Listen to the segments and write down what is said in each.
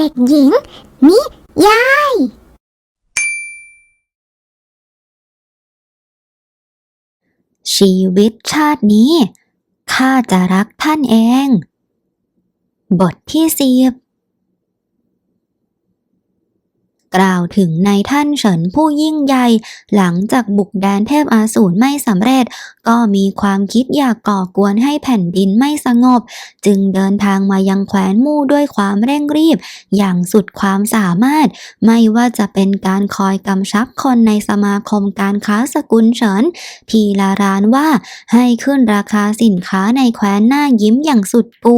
เด็กหญิง นิยาย ชีวิตชาตินี้ ข้าจะรักท่านเอง บทที่สิบ กล่าวถึงในท่านเฉินผู้ยิ่งใหญ่ หลังจากบุกแดนเทพอาสูรไม่สำเร็จ ก็มีความคิดอยากก่อกวนให้แผ่นดินไม่สงบ จึงเดินทางมายังแคว้นมู่ด้วยความเร่งรีบ อย่างสุดความสามารถ ไม่ว่าจะเป็นการคอยกำชับคนในสมาคมการค้าสกุลเฉินทีละร้านว่าให้ขึ้นราคาสินค้าในแคว้นหน้ายิ้มอย่างสุดปู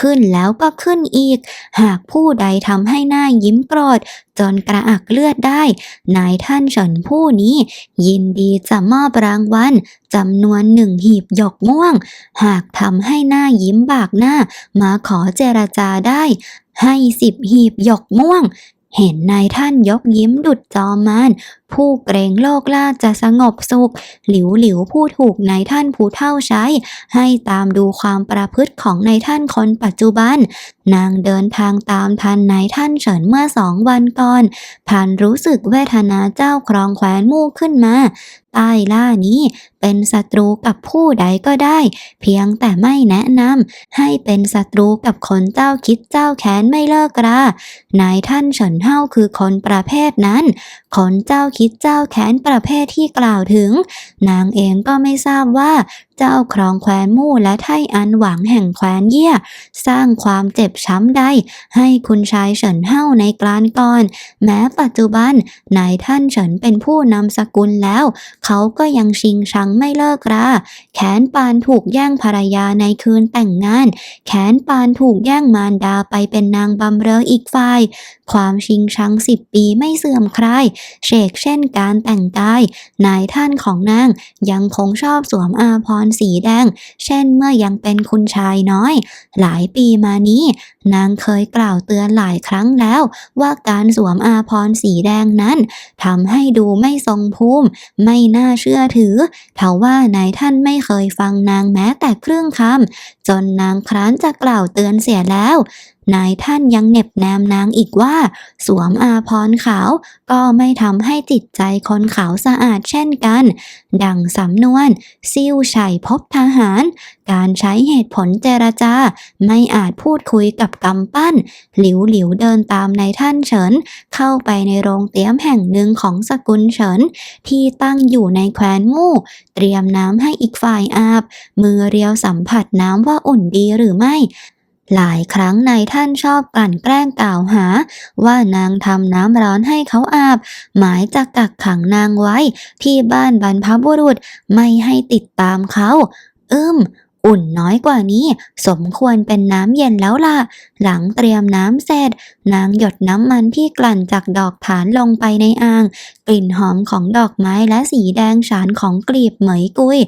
ขึ้นแล้วก็ขึ้นอีก หากผู้ใดทำให้หน้ายิ้มโกรธ จนกระอักเลือดได้ นายท่านเฉินผู้นี้ ยินดีจะมอบรางวัลจำนวนหนึ่งหีบหยกม่วง หากทำให้หน้ายิ้มบากหน้า มาขอเจรจาได้ ให้สิบหีบหยกม่วงเห็นนายท่านยกยิ้มดุดจอมมาน ผู้เกรงโลกลาจะสงบสุข หลิวหลิวผู้ถูกนายท่านผู้เท่าใช้ ให้ตามดูความประพฤติของนายท่านคนปัจจุบัน นางเดินทางตามทันนายท่านเฉินเมื่อสองวันก่อนผ่านรู้สึกเวทนาเจ้าครองแคว้นมู่ขึ้นมาใต้ล่านี้เป็นศัตรูกับผู้ใดก็ได้ เพียงแต่ไม่แนะนำให้เป็นศัตรูกับคนเจ้าคิดเจ้าแค้นไม่เลิกรา นายท่านเฉินเฮาคือคนประเภทนั้น คนเจ้าคิดเจ้าแค้นประเภทที่กล่าวถึง นางเองก็ไม่ทราบว่า เจ้าครองแคว้นมู่และไทอันหวังแห่งแคว้นเยี่ย สร้างความเจ็บช้ำใด ให้คุณชายเฉินเฮาในกลานก่อน แม้ปัจจุบันนายท่านเฉินเป็นผู้นำสกุลแล้ว เขาก็ยังชิงชังไม่เลิกราแขนปานถูกแย่งภรรยาในคืนแต่งงาน แขนปานถูกแย่งมารดาไปเป็นนางบำเรออีกฝ่าย ความชิงชังสิบปีไม่เสื่อมคลายเชกเช่นการแต่งกาย นายท่านของนางยังคงชอบสวมอาภรณ์สีแดง เช่นเมื่อยังเป็นคุณชายน้อย หลายปีมานี้ นางเคยกล่าวเตือนหลายครั้งแล้ว ว่าการสวมอาภรสีแดงนั้นทำให้ดูไม่ทรงภูมิ ไม่น่าเชื่อถือทว่านายท่านไม่เคยฟังนางแม้แต่ครึ่งคำจนนางครั้นจะกล่าวเตือนเสียแล้ว นายท่านยังเหน็บแนมนางอีกว่า สวมอาภรขาว ก็ไม่ทำให้จิตใจคนขาวสะอาดเช่นกัน ดังสำนวนซิ่วชัยพบทหาร การใช้เหตุผลเจรจา ไม่อาจพูดคุยกับกำปั้น หลิวหลิวเดินตามนายท่านเฉิน เข้าไปในโรงเตี้ยมแห่งหนึ่งของสกุลเฉิน ที่ตั้งอยู่ในแคว้นมู่เตรียมน้ำให้อีกฝ่ายอาบ มือเรียวสัมผัสน้ำว่าอุ่นดีหรือไม่ หลายครั้งนายท่านชอบกลั่นแกล้งกล่าวหา ว่านางทำน้ำร้อนให้เขาอาบ หมายจะกักขังนางไว้ ที่บ้านบรรพบุรุษไม่ให้ติดตามเขาอึมอุ่นน้อยกว่านี้ สมควรเป็นน้ำเย็นแล้วล่ะ หลังเตรียมน้ำเสร็จ นางหยดน้ำมันที่กลั่นจากดอกฐานลงไปในอ่าง กลิ่นหอมของดอกไม้และสีแดงฉานของกลีบเหมยกุย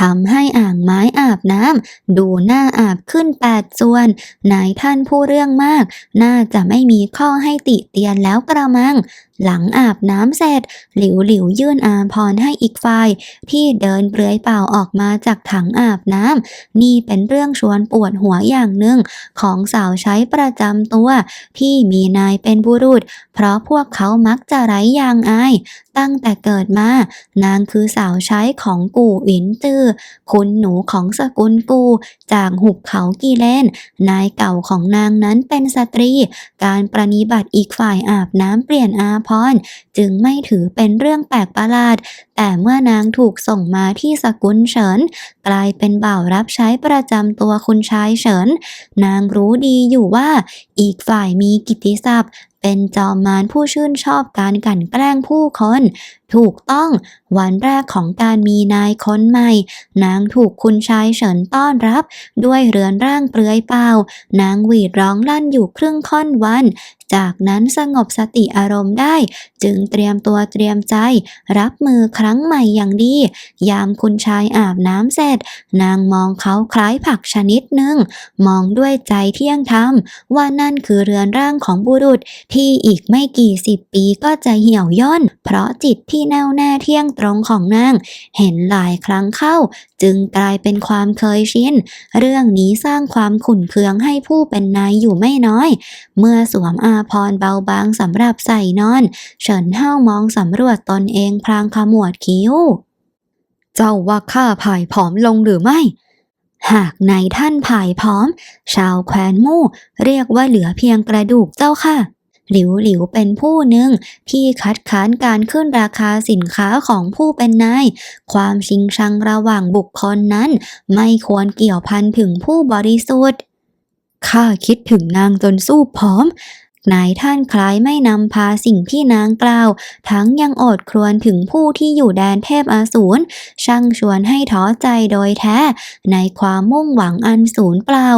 ทำให้อ่างไม้อาบน้ำดูน่าอาบขึ้นแปดส่วนนายท่านผู้เรื่องมาก น่าจะไม่มีข้อให้ติเตียนแล้วกระมังหลังอาบน้ำเสร็จ หลิวหลิวยื่นอาพรให้อีกฝ่าย ที่เดินเปลือยเปล่าออกมาจากถังอาบน้ำนี่เป็นเรื่องชวนปวดหัวอย่างหนึ่ง ของสาวใช้ประจำตัวที่มีนายเป็นบุรุษ เพราะพวกเขามักจะไร้ยางอาย ตั้งแต่เกิดมา นางคือสาวใช้ของกู่หวินจือคุณหนูของสกุลกู จากหุบเขากีเลนนายเก่าของนางนั้นเป็นสตรี การประนิบัติอีกฝ่ายอาบน้ำเปลี่ยนอาพร จึงไม่ถือเป็นเรื่องแปลกประหลาด แต่เมื่อนางถูกส่งมาที่สกุลเฉิน กลายเป็นบ่าวรับใช้ประจำตัวคุณชายเฉิน นางรู้ดีอยู่ว่า อีกฝ่ายมีกิตติศัพท์เป็นจอมมารผู้ชื่นชอบการกั่นแกล้งผู้คน ถูกต้องวันแรกของการมีนายคนใหม่ นางถูกคุณชายเฉินต้อนรับ ด้วยเรือนร่างเปลือยเปล่า นางหวีดร้องลั่นอยู่ครึ่งค่อนวัน จากนั้นสงบสติอารมณ์ได้ จึงเตรียมตัวเตรียมใจ รับมือครั้งใหม่อย่างดี ยามคุณชายอาบน้ำเสร็จ นางมองเขาคล้ายผักชนิดหนึ่ง มองด้วยใจเที่ยงธรรม ว่านั่นคือเรือนร่างของบุรุษที่อีกไม่กี่สิบปีก็จะเหี่ยวย่น เพราะจิตที่แน่วแน่เที่ยงตรงของนาง เห็นหลายครั้งเข้า จึงกลายเป็นความเคยชินเรื่องนี้สร้างความขุ่นเคืองให้ผู้เป็นนายอยู่ไม่น้อย เมื่อสวมอาภรเบาบางสำหรับใส่นอน เฉินเฮามองสำรวจตนเองพลางขมวดคิ้ว เจ้าว่าข้าผายผอมลงหรือไม่ หากนายท่านผายผอม ชาวแคว้นมู่เรียกว่าเหลือเพียงกระดูกเจ้าค่ะหลิวหลิวเป็นผู้หนึ่งที่คัดค้านการขึ้นราคาสินค้าของผู้เป็นนาย ความชิงชังระหว่างบุคคลนั้น ไม่ควรเกี่ยวพันถึงผู้บริสุทธิ์ ข้าคิดถึงนางจนสู้ผอม นายท่านคล้ายไม่นำพาสิ่งที่นางกล่าว ทั้งยังโอดครวญถึงผู้ที่อยู่แดนเทพอสูรช่างชวนให้ท้อใจโดยแท้ ในความมุ่งหวังอันสูญเปล่า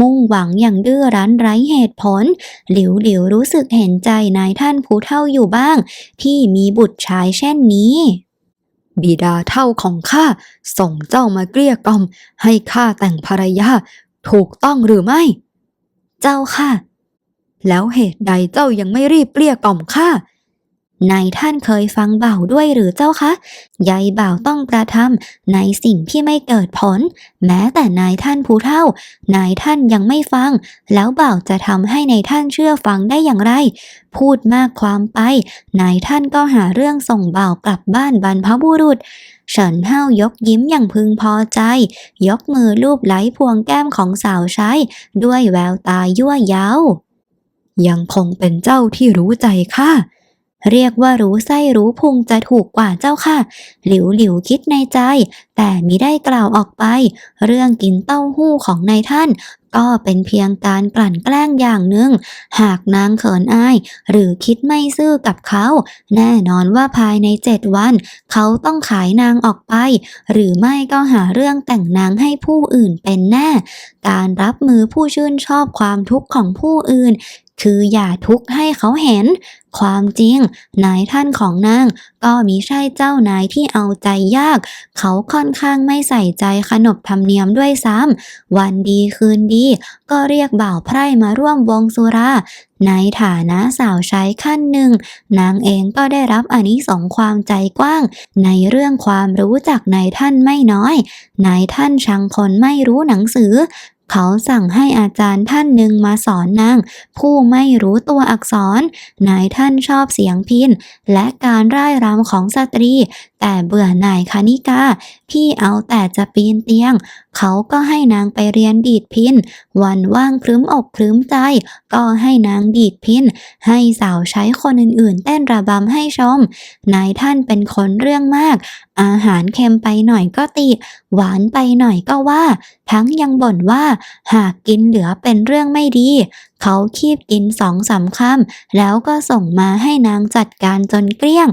มุ่งหวังอย่างดื้อรั้นไร้เหตุผล หลิวหลิวรู้สึกเห็นใจนายท่านผู้เท่าอยู่บ้าง ที่มีบุตรชายเช่นนี้บิดาเท่าของข้าส่งเจ้ามาเกลี้ยกล่อม ให้ข้าแต่งภรรยา ถูกต้องหรือไม่ เจ้าค่ะ แล้วเหตุใดเจ้ายังไม่รีบเกลี้ยกล่อมข้านายท่านเคยฟังเบ่าด้วยหรือเจ้าคะยายเบ่าต้องกระทำในสิ่งที่ไม่เกิดผล แม้แต่นายท่านผู้เท่า นายท่านยังไม่ฟัง แล้วเบ่าจะทำให้นายท่านเชื่อฟังได้อย่างไร พูดมากความไป นายท่านก็หาเรื่องส่งเบ่ากลับบ้านบรรพบุรุษเฉินเฮายกยิ้มอย่างพึงพอใจ ยกมือลูบไหล้พวงแก้มของสาวใช้ ด้วยแววตายั่วเย้า ยังคงเป็นเจ้าที่รู้ใจข้าเรียกว่ารู้ไส้รู้พุงจะถูกกว่าเจ้าค่ะ หลิวหลิวคิดในใจ แต่มิได้กล่าวออกไป เรื่องกินเต้าหู้ของนายท่าน ก็เป็นเพียงการกลั่นแกล้งอย่างหนึ่ง หากนางเขินอาย หรือคิดไม่ซื่อกับเขา แน่นอนว่าภายในเจ็ดวัน เขาต้องขายนางออกไป หรือไม่ก็หาเรื่องแต่งนางให้ผู้อื่นเป็นแน่ การรับมือผู้ชื่นชอบความทุกข์ของผู้อื่น คืออย่าทุกข์ให้เขาเห็น ความจริง นายท่านของนาง ก็มิใช่เจ้านายที่เอาใจยาก เขาค่อนข้างไม่ใส่ใจขนบธรรมเนียมด้วยซ้ำวันดีคืนดี ก็เรียกบ่าวไพร่มาร่วมวงสุรา ในฐานะสาวใช้ขั้นหนึ่ง นางเองก็ได้รับอานิสงส์ความใจกว้าง ในเรื่องความรู้จากนายท่านไม่น้อย นายท่านชังคนไม่รู้หนังสือ เขาสั่งให้อาจารย์ท่านหนึ่งมาสอนนางผู้ไม่รู้ตัวอักษรนายท่านชอบเสียงพินและการร่ายรำของสตรี แต่เบื่อหน่ายคณิกาที่เอาแต่จะปีนเตียง เขาก็ให้นางไปเรียนดีดพิน วันว่างครึ้มอกครึ้มใจ ก็ให้นางดีดพิน ให้สาวใช้คนอื่นๆ เต้นระบำให้ชม นายท่านเป็นคนเรื่องมาก อาหารเค็มไปหน่อยก็ติ หวานไปหน่อยก็ว่า ทั้งยังบ่นว่า หากกินเหลือเป็นเรื่องไม่ดี เขาคีบกินสองสามคำแล้วก็ส่งมาให้นางจัดการจนเกลี้ยง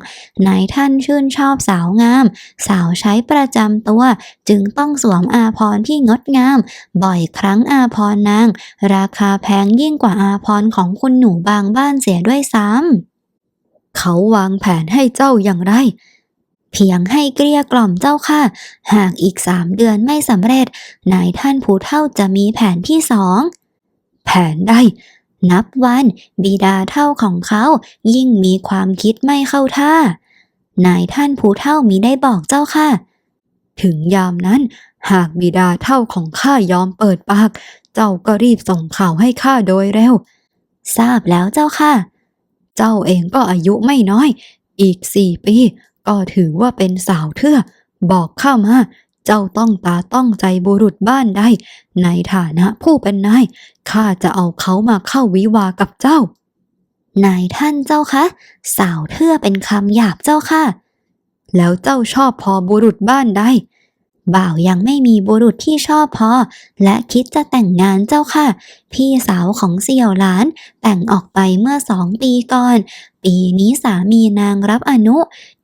นายท่านชื่นชอบสาวงาม สาวใช้ประจำตัว จึงต้องสวมอาภรที่งดงาม บ่อยครั้งอาภรนาง ราคาแพงยิ่งกว่าอาภรของคุณหนูบางบ้านเสียด้วยซ้ำเขาวางแผนให้เจ้าอย่างไรเพียงให้เกลี้ยกล่อมเจ้าค่ะ หากอีกสามเดือนไม่สำเร็จ นายท่านผู้เท่าจะมีแผนที่สอง แผนใดนับวันบิดาเท่าของเขายิ่งมีความคิดไม่เข้าท่า นายท่านผู้เท่ามีได้บอกเจ้าค่ะ ถึงยามนั้น หากบิดาเท่าของข้ายอมเปิดปาก เจ้าก็รีบส่งข่าวให้ข้าโดยเร็ว ทราบแล้วเจ้าค่ะ เจ้าเองก็อายุไม่น้อย อีกสี่ปี ก็ถือว่าเป็นสาวเทื่อบอกข้ามา เจ้าต้องตาต้องใจบุรุษบ้านใด ในฐานะผู้เป็นนายข้าจะเอาเขามาเข้าวิวากับเจ้า นายท่านเจ้าคะ สาวเทื่อเป็นคำหยาบเจ้าค่ะ แล้วเจ้าชอบพอบุรุษบ้านใดบ่าวยังไม่มีบุรุษที่ชอบพอ และคิดจะแต่งงานเจ้าค่ะ พี่สาวของเสี่ยวหลาน แต่งออกไปเมื่อสองปีก่อน ปีนี้สามีนางรับอนุ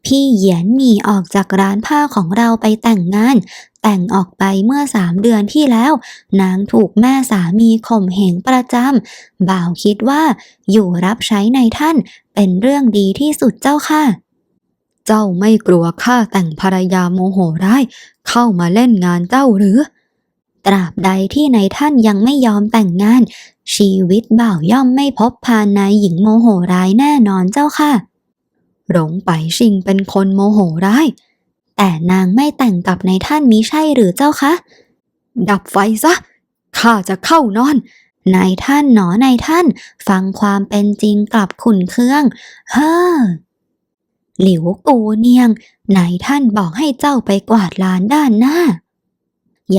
พี่เหยียนหนีออกจากร้านผ้าของเราไปแต่งงาน แต่งออกไปเมื่อสามเดือนที่แล้ว นางถูกแม่สามีข่มเหงประจำบ่าวคิดว่า อยู่รับใช้ในท่านเป็นเรื่องดีที่สุดเจ้าค่ะ เจ้าไม่กลัวข้าแต่งภรรยาโมโหร้าย เข้ามาเล่นงานเจ้าหรือ ตราบใดที่ในท่านยังไม่ยอมแต่งงาน ชีวิตบ่าวย่อมไม่พบพานนายหญิงโมโหร้ายแน่นอนเจ้าค่ะ หลงไปชิงเป็นคนโมโหร้าย แต่นางไม่แต่งกับในายท่านมิใช่หรือเจ้าคะ ดับไฟซะ ข้าจะเข้านอน นายท่านหนอนายท่าน ฟังความเป็นจริงกลับขุนเคือง เฮ้อ หลิวกูเนียงนายท่านบอกให้เจ้าไปกวาดลานด้านหน้า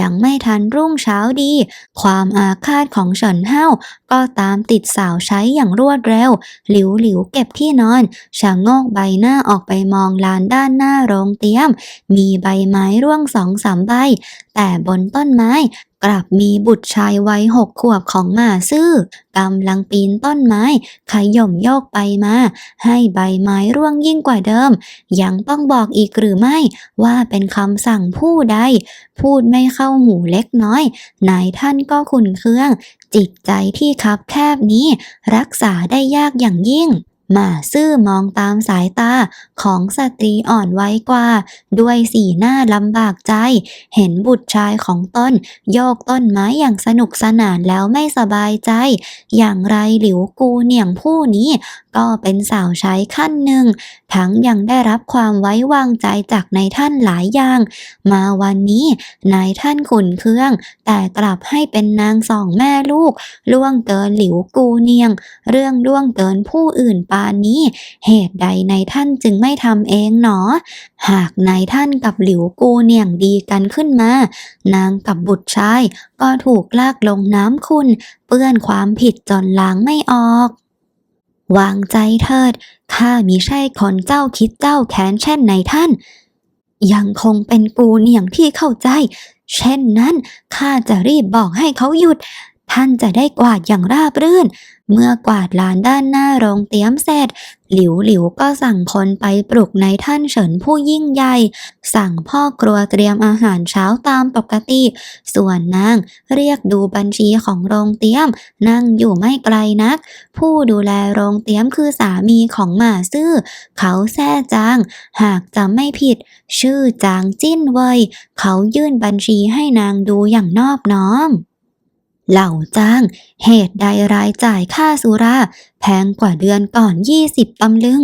ยังไม่ทันรุ่งเช้าดี ความอาฆาตของเฉินเฮาก็ตามติดสาวใช้อย่างรวดเร็ว หลิวหลิวเก็บที่นอนชะงงกใบหน้าออกไปมองลานด้านหน้าโรงเตี๊ยม มีใบไม้ร่วงสองสามใบ แต่บนต้นไม้ กลับมีบุตรชายวัยหกขวบของหมาซื่อกำลังปีนต้นไม้ขย่มโยกไปมา ให้ใบไม้ร่วงยิ่งกว่าเดิม ยังต้องบอกอีกหรือไม่ว่าเป็นคำสั่งผู้ใด พูดไม่เข้าหูเล็กน้อย นายท่านก็ขุนเคือง จิตใจที่คับแคบนี้ รักษาได้ยากอย่างยิ่ง หมาซื่อมองตามสายตาของสตรีอ่อนวัยกว่า ด้วยสีหน้าลำบากใจ เห็นบุตรชายของตนโยกต้นไม้อย่างสนุกสนานแล้วไม่สบายใจ อย่างไรหลิวกูเหนี่ยงผู้นี้ ก็เป็นสาวใช้ขั้นหนึ่ง ทั้งยังได้รับความไว้วางใจจากนายท่านหลายอย่าง มาวันนี้นายท่านขุนเครื่อง แต่กลับให้เป็นนางสองแม่ลูก ล่วงเกินหลิวกูเนียง เรื่องล่วงเกินผู้อื่นไปานนี้ เหตุใดนายท่านจึงไม่ทำเองหนอ หากนายท่านกับหลิวกูเนี่ยงดีกันขึ้นมา นางกับบุตรชาย ก็ถูกลากลงน้ำคุณ เปื้อนความผิดจนล้างไม่ออก วางใจเถิด ข้ามิใช่คนเจ้าคิดเจ้าแค้นเช่นในท่าน ยังคงเป็นกูเนี่ยงที่เข้าใจ เช่นนั้นข้าจะรีบบอกให้เขาหยุด ท่านจะได้กวาดอย่างราบรื่น เมื่อกวาดลานด้านหน้าโรงเตี๊ยมเสร็จ หลิวหลิวก็สั่งคนไปปลุกในท่านเฉินผู้ยิ่งใหญ่ สั่งพ่อครัวเตรียมอาหารเช้าตามปกติ ส่วนนางเรียกดูบัญชีของโรงเตี๊ยม นั่งอยู่ไม่ไกลนัก ผู้ดูแลโรงเตี๊ยมคือสามีของหมาซื่อ เขาแซ่จาง หากจำไม่ผิด ชื่อจางจิ้นเวย เขายื่นบัญชีให้นางดูอย่างนอบน้อม เหล่าจ้าง เหตุใดรายจ่ายค่าสุรา แพงกว่าเดือนก่อนยี่สิบตำลึง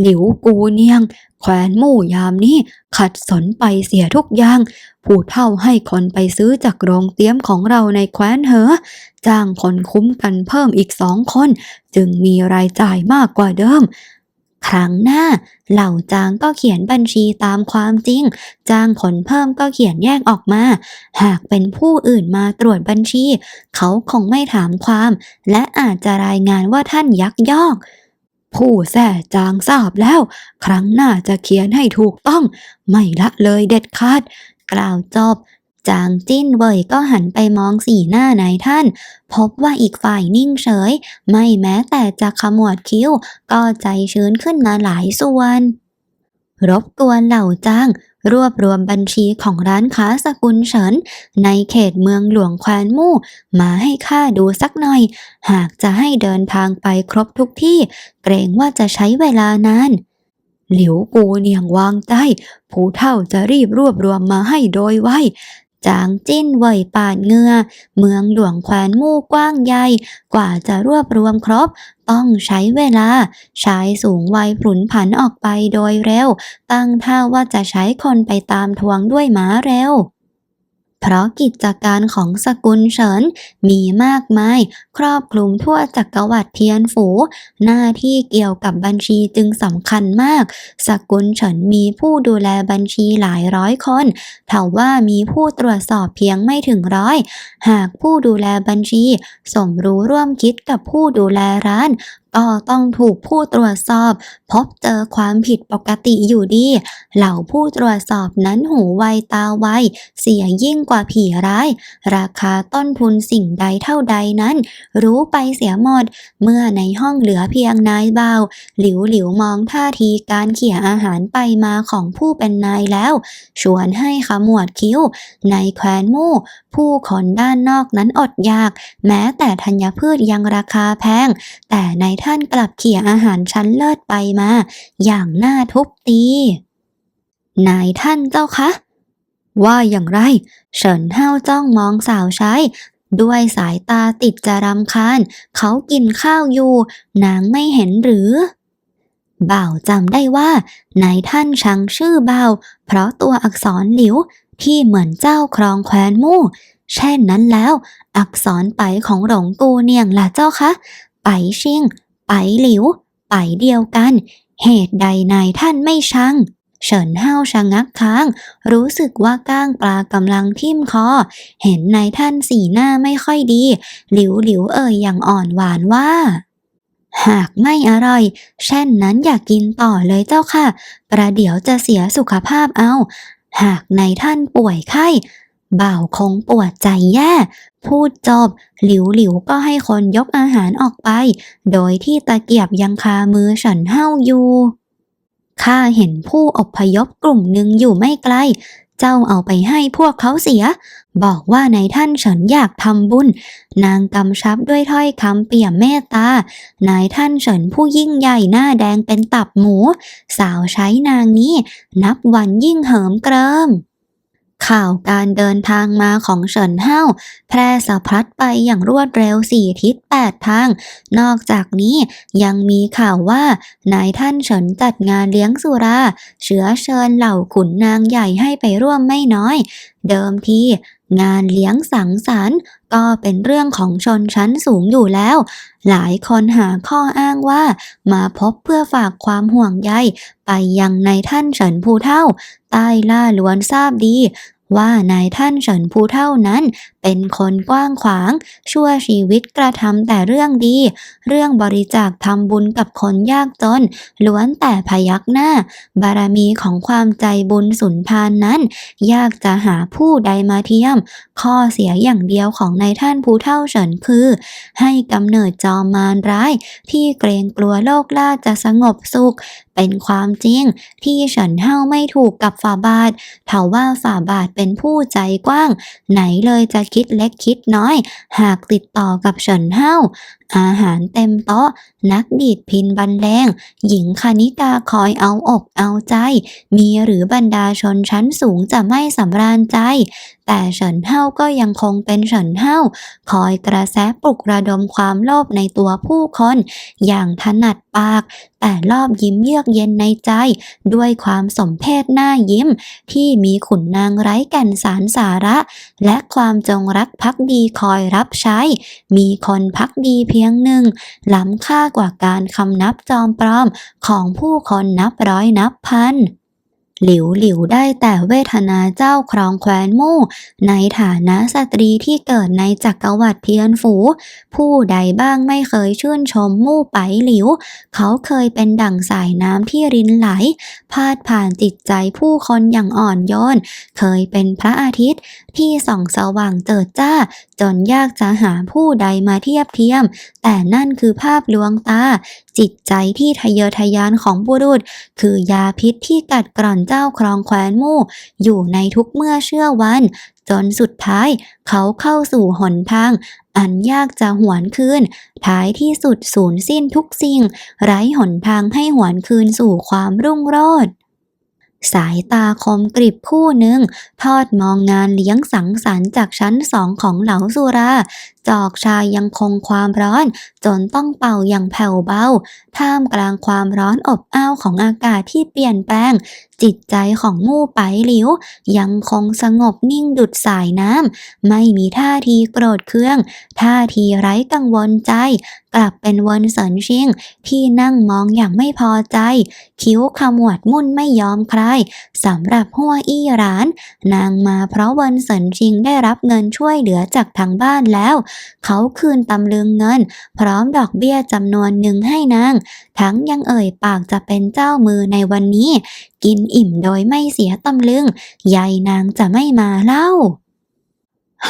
หลิวกูเนียง แขวนหมู่ยามนี้ขัดสนไปเสียทุกอย่าง ผู้เท่าให้คนไปซื้อจากโรงเตี้ยมของเราในแคว้นเหอ จ้างคนคุ้มกันเพิ่มอีกสองคน จึงมีรายจ่ายมากกว่าเดิม ครั้งหน้า เหล่าจางก็เขียนบัญชีตามความจริง จางคนเพิ่มก็เขียนแยกออกมา หากเป็นผู้อื่นมาตรวจบัญชี เขาคงไม่ถามความ และอาจจะรายงานว่าท่านยักยอก ผู้แส่จางทราบแล้ว ครั้งหน้าจะเขียนให้ถูกต้อง ไม่ละเลยเด็ดขาด กล่าวจบ จางจิ้นเว่ยก็หันไปมองสีหน้านายท่าน พบว่าอีกฝ่ายนิ่งเฉย ไม่แม้แต่จะขมวดคิ้ว ก็ใจชื้นขึ้นมาหลายส่วน รบกวนเหล่าจ้างรวบรวมบัญชีของร้านค้าสกุลเฉิน ในเขตเมืองหลวงแคว้นมู่ มาให้ข้าดูสักหน่อย หากจะให้เดินทางไปครบทุกที่ เกรงว่าจะใช้เวลานานหลิวกูเนียงวางใจผู้เท่าจะรีบรวบรวมมาให้โดยไว จางจิ้นเว่ยปาดเงือ เมืองหลวงแควนมู่กว้างใหญ่ กว่าจะรวบรวมครบ ต้องใช้เวลา ชายสูงวัยผุนผันออกไปโดยเร็ว ตั้งท่าว่าจะใช้คนไปตามทวงด้วยม้าเร็ว เพราะกิจการของสกุลเฉินมีมากมาย ครอบคลุมทั่วจักรวรรดิเทียนฝู หน้าที่เกี่ยวกับบัญชีจึงสำคัญมาก สกุลเฉินมีผู้ดูแลบัญชีหลายร้อยคนเท่าว่ามีผู้ตรวจสอบเพียงไม่ถึงร้อย หากผู้ดูแลบัญชี สมรู้ร่วมคิดกับผู้ดูแลร้านก็ต้องถูกผู้ตรวจสอบ พบเจอความผิดปกติอยู่ดี เหล่าผู้ตรวจสอบนั้นหูไวตาไวเสียยิ่งกว่าผีร้าย ราคาต้นทุนสิ่งใดเท่าใดนั้น รู้ไปเสียหมด เมื่อในห้องเหลือเพียงนายบ่าวหลิวหลิวมองท่าทีการเขี่ยอาหารไปมาของผู้เป็นนายแล้ว ชวนให้ขมวดคิ้ว ในแคว้นมู่ ผู้คนด้านนอกนั้นอดอยาก แม้แต่ธัญพืชยังราคาแพง แต่ในท่านกลับเขี่ยอาหารชั้นเลิศไปมา อย่างน่าทุบตี นายท่านเจ้าคะ ว่าอย่างไร เฉินเฮาจ้องมองสาวใช้ ด้วยสายตาติดจะรำคาญ เขากินข้าวอยู่ นางไม่เห็นหรือ บ่าวจำได้ว่านายท่านชังชื่อบ่าว เพราะตัวอักษรหลิวที่เหมือนเจ้าครองแคว้นมู่เช่นนั้นแล้ว อักษรไปของหลงกูเนียงล่ะเจ้าคะ ไปชิง ไปหลิว ไปเดียวกัน เหตุใดนายท่านไม่ชัง เฉินเฮาวชะงักค้าง รู้สึกว่าก้างปลากำลังทิ่มคอ เห็นนายท่านสีหน้าไม่ค่อยดี หลิวหลิวเอ่ยอย่างอ่อนหวานว่า หากไม่อร่อยเช่นนั้นอย่ากกินต่อเลยเจ้าค่ะ ประเดี๋ยวจะเสียสุขภาพเอา หากนายท่านป่วยไข้ บ่าวคงปวดใจแย่ พูดจบ หลิวหลิวก็ให้คนยกอาหารออกไป โดยที่ตะเกียบยังคามือฉินเฮาอยู่ข้าเห็นผู้อพยพกลุ่มหนึ่งอยู่ไม่ไกล เจ้าเอาไปให้พวกเขาเสีย บอกว่านายท่านฉินอยากทำบุญ นางกำชับด้วยถ้อยคำเปี่ยมเมตตา นายท่านฉินผู้ยิ่งใหญ่หน้าแดงเป็นตับหมู สาวใช้นางนี้ นับวันยิ่งเหิมเกริม ข่าวการเดินทางมาของเฉินเฮาแพร่สะพัดไปอย่างรวดเร็วสี่ทิศแปดทาง นอกจากนี้ยังมีข่าวว่านายท่านเฉินจัดงานเลี้ยงสุรา เชื้อเชิญเหล่าขุนนางใหญ่ให้ไปร่วมไม่น้อย เดิมที งานเลี้ยงสังสรรค์ก็เป็นเรื่องของชนชั้นสูงอยู่แล้ว หลายคนหาข้ออ้างว่า มาพบเพื่อฝากความห่วงใยไปยังในท่านเฉินผู้เท่า ใต้ล่าล้วนทราบดี ว่านายท่านเฉินผู้เท่านั้น เป็นคนกว้างขวาง ชั่วชีวิตกระทำแต่เรื่องดี เรื่องบริจาคทำบุญกับคนยากจน ล้วนแต่พยักหน้า บารมีของความใจบุญสุนทานนั้น ยากจะหาผู้ใดมาเทียม ข้อเสียอย่างเดียวของนายท่านผู้เท่าเฉินคือ ให้กำเนิดจอมมารร้าย ที่เกรงกลัวโลกล่าจะสงบสุข เป็นความจริงที่เฉินเฮาไม่ถูกกับฝ่าบาทเถาว่าฝ่าบาทเป็นผู้ใจกว้าง ไหนเลยจะคิดเล็กคิดน้อย หากติดต่อกับเฉินเฮา อาหารเต็มโต๊ะ นักดีดพินบรรเลง หญิงคณิกาคอยเอาอกเอาใจ มีหรือบรรดาชนชั้นสูงจะไม่สำราญใจ แต่เฉินเฮาก็ยังคงเป็นเฉินเฮาคอยกระแสปลุกระดมความโลภในตัวผู้คน อย่างถนัดปาก แต่รอบยิ้มเยือกเย็นในใจ ด้วยความสมเพศหน้ายิ้ม ที่มีขุนนางไร้แก่นสารสาระ และความจงรักภักดีคอยรับใช้ มีคนพักดีเพียงหนึ่งล้ำค่ากว่าการคำนับจอมปลอมของผู้คนนับร้อยนับพัน หลิวหลิวได้แต่เวทนาเจ้าครองแคว้นมู่ ในฐานะสตรีที่เกิดในจักรวรรดิเทียนฝู ผู้ใดบ้างไม่เคยชื่นชมมู่ไปหลิว เขาเคยเป็นดั่งสายน้ำที่รินไหล พาดผ่านจิตใจผู้คนอย่างอ่อนโยน เคยเป็นพระอาทิตย์ ที่ส่องสว่างเจิดจ้า จนยากจะหาผู้ใดมาเทียบเทียม แต่นั่นคือภาพลวงตา จิตใจที่ทะเยอทะยานของบุรุษ คือยาพิษที่กัดกร่อนเจ้าครองแคว้นมู่ อยู่ในทุกเมื่อเชื่อวัน จนสุดท้ายเขาเข้าสู่หนทาง อันยากจะหวนคืน ท้ายที่สุดสูญสิ้นทุกสิ่ง ไร้หนทางให้หวนคืนสู่ความรุ่งโรจน์สายตาคมกริบคู่หนึ่ง ทอดมองงานเลี้ยงสังสรรค์จากชั้นสองของเหลาสุรา จอกชายยังคงความร้อน จนต้องเป่าอย่างแผ่วเบา ท่ามกลางความร้อนอบอ้าวของอากาศที่เปลี่ยนแปลง จิตใจของมู่ไปหลิว ยังคงสงบนิ่งดุดสายน้ำ ไม่มีท่าทีโกรธเคือง ท่าทีไร้กังวลใจ กลับเป็นเวนเสินชิง ที่นั่งมองอย่างไม่พอใจ คิ้วขมวดมุ่นไม่ยอมใคลายสำหรับหัวอี้ร้าน นางมาเพราะเวนเสินชิงได้รับเงินช่วยเหลือจากทางบ้านแล้วเขาคืนตำลึงเงิน พร้อมดอกเบี้ยจำนวนหนึ่งให้นาง ทั้งยังเอ่ยปากจะเป็นเจ้ามือในวันนี้ กินอิ่มโดยไม่เสียตำลึงยายนางจะไม่มาเล่า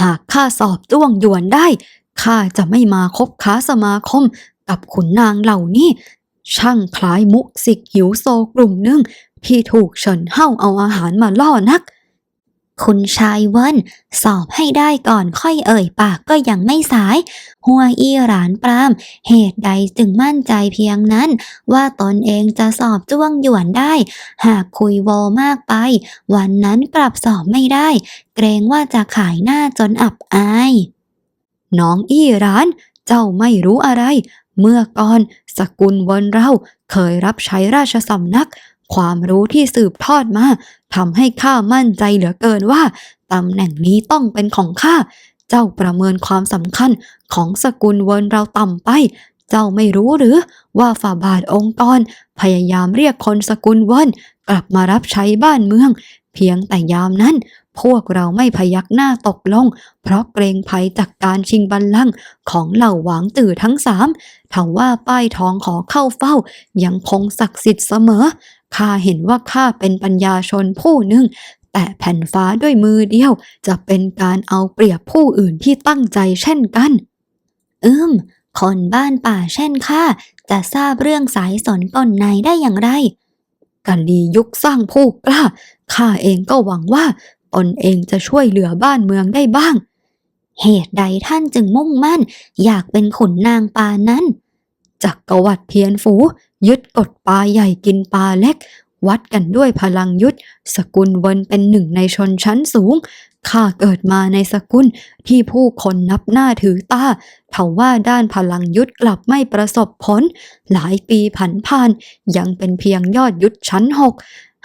หากข้าสอบจ้วงยวนได้ข้าจะไม่มาคบค้าสมาคมกับขุนนางเหล่านี้ช่างคล้ายมุสิกหิวโซกลุ่มหนึ่งที่ถูกเฉินเฮ่าเอาอาหารมาล่อนัก คุณชายเวินสอบให้ได้ก่อนค่อยเอ่ยปากก็ยังไม่สาย หัวอีหรานปราม เหตุใดจึงมั่นใจเพียงนั้น ว่าตนเองจะสอบจ้วงหยวนได้ หากคุยโวมากไป วันนั้นกลับสอบไม่ได้ เกรงว่าจะขายหน้าจนอับอาย น้องอี้ร้าน เจ้าไม่รู้อะไร เมื่อก่อนสกุลเวนเราเคยรับใช้ราชสำนัก ความรู้ที่สืบทอดมาทำให้ข้ามั่นใจเหลือเกินว่าตำแหน่งนี้ต้องเป็นของข้า เจ้าประเมินความสำคัญของสกุลเวินเราต่ำไป เจ้าไม่รู้หรือว่าฝ่าบาทองค์กร พยายามเรียกคนสกุลเวินกลับมารับใช้บ้านเมือง เพียงแต่ยามนั้น พวกเราไม่พยักหน้าตกลง เพราะเกรงภัยจากการชิงบัลลังก์ของเหล่าหวางจื่อทั้งสามถาว่าป้ายทองขอเข้าเฝ้ายังคงศักดิ์สิทธิ์เสมอ ข้าเห็นว่าข้าเป็นปัญญาชนผู้หนึ่ง แต่แผ่นฟ้าด้วยมือเดียว จะเป็นการเอาเปรียบผู้อื่นที่ตั้งใจเช่นกัน อืม คนบ้านป่าเช่นข้าจะทราบเรื่องสายสนก้นในได้อย่างไรกาลียุคสร้างผู้กล้าข้าเองก็หวังว่าตนเองจะช่วยเหลือบ้านเมืองได้บ้าง เหตุใดท่านจึงมุ่งมั่น อยากเป็นขุนนางปานั้นจักรวรรดิเทียนฝู ยึดกฎปลาใหญ่กินปลาเล็ก วัดกันด้วยพลังยุทธสกุลเวนเป็นหนึ่งในชนชั้นสูงข้าเกิดมาในสกุลที่ผู้คนนับหน้าถือตาเทว่าด้านพลังยุทธกลับไม่ประสบผล หลายปีผันผ่าน ยังเป็นเพียงยอดยุทธชั้นหก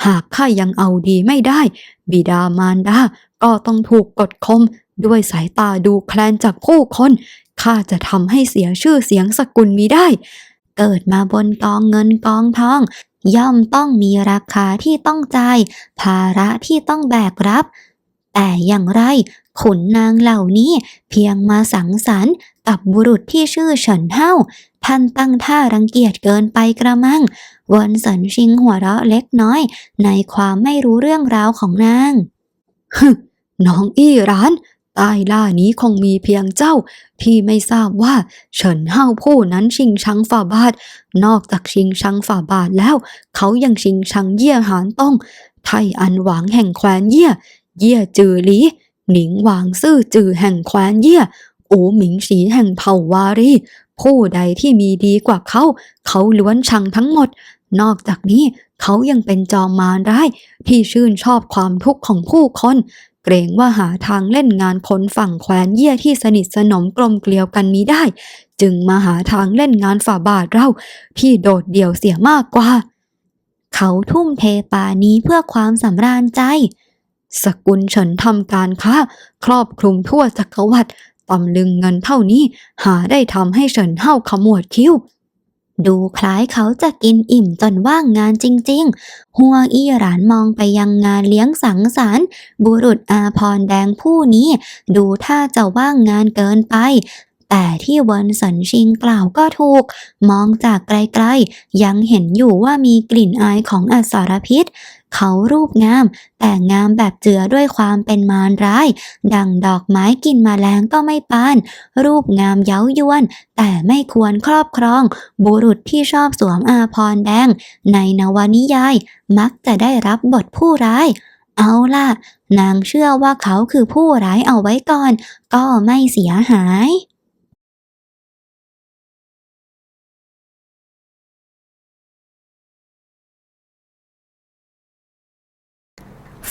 หากข้ายังเอาดีไม่ได้ บิดามารดาก็ต้องถูกกดข่มด้วยสายตาดูแคลนจากผู้คนข้าจะทำให้เสียชื่อเสียงสกุลมีได้ เกิดมาบนกองเงินกองทอง ย่อมต้องมีราคาที่ต้องจ่าย ภาระที่ต้องแบกรับ แต่อย่างไร ขุนนางเหล่านี้เพียงมาสังสรรค์กับบุรุษที่ชื่อเฉินเฮาท่านตั้งท่ารังเกียจเกินไปกระมังเวนสินชิงหัวเราะเล็กน้อย ในความไม่รู้เรื่องราวของนางฮึน้องอี้ร้าน ใต้ล่านี้คงมีเพียงเจ้า ที่ไม่ทราบว่าเฉินเฮาผู้นั้นชิงชังฝ่าบาท นอกจากชิงชังฝ่าบาทแล้ว เขายังชิงชังเยี่ยหานต้อง ไทอันหวางแห่งแคว้นเยี่ยเยี่ยจือหลีหนิงหวางซื่อจือแห่งแคว้นเยี่ยอูหมิงสีแห่งเผ่าวารี ผู้ใดที่มีดีกว่าเขา เขาล้วนชังทั้งหมด นอกจากนี้เขายังเป็นจอมมารร้าย ที่ชื่นชอบความทุกข์ของผู้คน เกรงว่าหาทางเล่นงานคนฝั่งแคว้นเยี่ยที่สนิทสนมกลมเกลียวกันมีได้ จึงมาหาทางเล่นงานฝ่าบาทเรา ที่โดดเดี่ยวเสียมากกว่า เขาทุ่มเทป่านี้เพื่อความสำราญใจ สกุลเฉินทำการค้า ครอบคลุมทั่วจักรวรรดิตำลึงเงินเท่านี้หาได้ทำให้เฉินเฮาขมวดคิ้ว ดูคล้ายเขาจะกินอิ่มจนว่างงานจริงๆ หัวอี้หรานมองไปยังงานเลี้ยงสังสรรค์ บุรุษอาพรแดงผู้นี้ ดูท่าจะว่างงานเกินไป แต่ที่เวินสันชิงกล่าวก็ถูก มองจากไกลๆ ยังเห็นอยู่ว่ามีกลิ่นอายของอสารพิษ เขารูปงาม แต่งามแบบเจือด้วยความเป็นมารร้าย ดังดอกไม้กินมแมลงก็ไม่ปาน รูปงามเย้ายวน แต่ไม่ควรครอบครอง บุรุษที่ชอบสวมอาพรแดง ในนวนิยาย มักจะได้รับบทผู้ร้ายเอาล่ะ นางเชื่อว่าเขาคือผู้ร้ายเอาไว้ก่อน ก็ไม่เสียหาย